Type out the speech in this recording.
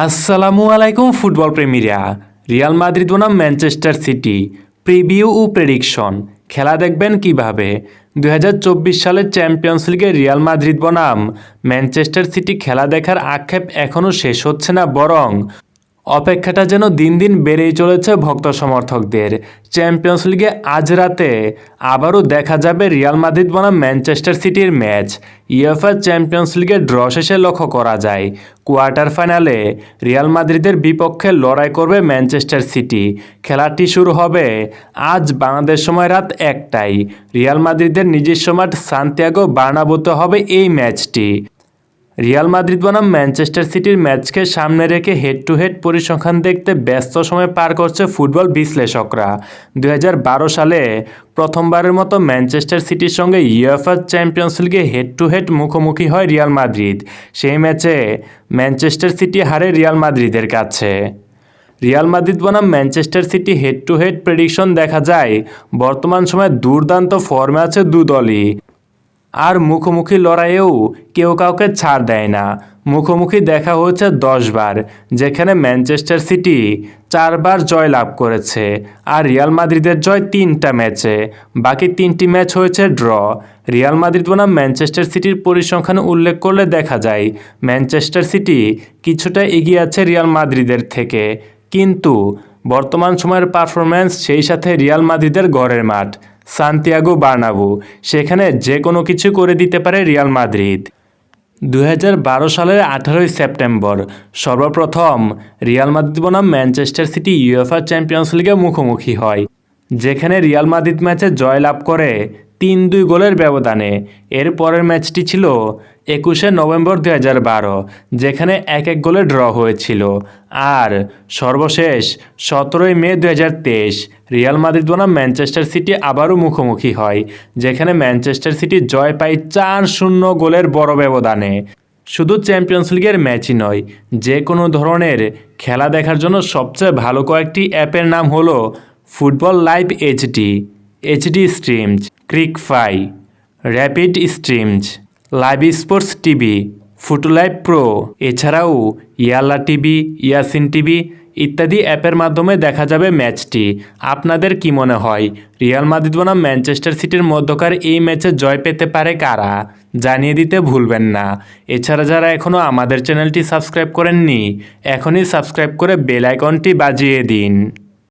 আসসালামু আলাইকুম, ফুটবল প্রেমীরা। রিয়াল মাদ্রিদ বনাম ম্যানচেস্টার সিটি। প্রিভিউ ও প্রেডিকশন। খেলা দেখবেন কীভাবে? দুই সালের চ্যাম্পিয়ন্স লিগে রিয়াল মাদ্রিদ বনাম। ম্যানচেস্টার সিটি খেলা দেখার আক্ষেপ এখনও শেষ হচ্ছে না, বরং অপেক্ষাটা যেন দিন দিন বেড়েই চলেছে ভক্ত সমর্থকদের। চ্যাম্পিয়ন্স লিগে আজ রাতে আবারও দেখা যাবে রিয়াল মাদ্রিদ বনাম ম্যানচেস্টার সিটির ম্যাচ। ইউএফআ চ্যাম্পিয়ন্স লিগের ড্র শেষে লক্ষ্য করা যায়। কোয়ার্টার ফাইনালে রিয়াল মাদ্রিদের বিপক্ষে লড়াই করবে ম্যানচেস্টার সিটি খেলাটি শুরু হবে আজ বাংলাদেশ সময় রাত একটাই রিয়াল মাদ্রিদের নিজস্ব মাঠ সান্তিয়াগো বার্নাবোতে হবে এই ম্যাচটি। রিয়াল মাদ্রিদ বনাম ম্যানচেস্টার সিটির ম্যাচকে সামনে রেখে হেড টু হেড পরিসংখ্যান দেখতে ব্যস্ত সময় পার করছে ফুটবল বিশ্লেষকরা। দু হাজার বারো সালে প্রথমবারের মতো ম্যানচেস্টার সিটির সঙ্গে ইউএফআ চ্যাম্পিয়ন্স লিগে হেড টু হেড মুখোমুখি হয় রিয়াল মাদ্রিদ। সেই ম্যাচে ম্যানচেস্টার সিটি হারে রিয়াল মাদ্রিদের কাছে। রিয়াল মাদ্রিদ বনাম Manchester City head to head prediction দেখা যায়, বর্তমান সময়ে দুর্দান্ত ফর্মে আছে দু দলই আর মুখোমুখি লড়াইয়েও কেউ কাউকে ছাড় দেয় না। মুখোমুখি দেখা হয়েছে দশবার যেখানে ম্যানচেস্টার সিটি চারবার জয় লাভ করেছে আর রিয়াল মাদ্রিদের জয় তিনটা ম্যাচে। বাকি তিনটি ম্যাচ হয়েছে ড্র। রিয়াল মাদ্রিদ বনাম ম্যানচেস্টার সিটির পরিসংখ্যান উল্লেখ করলে দেখা যায়, ম্যানচেস্টার সিটি কিছুটা এগিয়ে আছে রিয়াল মাদ্রিদের থেকে। কিন্তু বর্তমান সময়ের পারফরম্যান্স সেই সাথে রিয়াল মাদ্রিদের গড়ের মাঠ। Santiago Bernabeu. সেখানে যে কোনো কিছু করে দিতে পারে রিয়াল মাদ্রিদ। দু হাজার বারো সালের আঠারোই সেপ্টেম্বর, সর্বপ্রথম রিয়াল মাদ্রিদ বনাম ম্যানচেস্টার সিটি ইউএফআ চ্যাম্পিয়ন্স লিগে মুখোমুখি হয়, যেখানে রিয়াল মাদ্রিদ ম্যাচে জয়লাভ করে তিন দুই গোলের ব্যবধানে। এর পরের ম্যাচটি ছিল একুশে নভেম্বর দু হাজার বারো, যেখানে এক এক গোলে ড্র হয়েছিল। আর সর্বশেষ সতেরোই মে দু হাজার তেইশ, রিয়াল মাদ্রিদ বনাম ম্যানচেস্টার সিটি আবারও মুখোমুখি হয়, যেখানে ম্যানচেস্টার সিটি জয় পায় চার শূন্য গোলের বড় ব্যবধানে। শুধু চ্যাম্পিয়ন্স লিগের ম্যাচই নয় যে কোনো ধরনের খেলা দেখার জন্য সবচেয়ে ভালো কয়েকটি অ্যাপের নাম হলো football live HD HD streams Cricfy rapid streams live sports TV Footlive pro এছাড়াও ইয়ালা টিভি ইয়াসিন টিভি ইত্যাদি অ্যাপের মাধ্যমে দেখা যাবে ম্যাচটি আপনাদের কি মনে হয়? রিয়াল মাদ্রিদ বনাম ম্যানচেস্টার সিটির মধ্যকার এই ম্যাচে জয় পেতে পারে কারা? জানিয়ে দিতে ভুলবেন না। এছাড়া যারা এখনও আমাদের চ্যানেলটি সাবস্ক্রাইব করেননি, এখনই সাবস্ক্রাইব করে বেল আইকনটি বাজিয়ে দিন।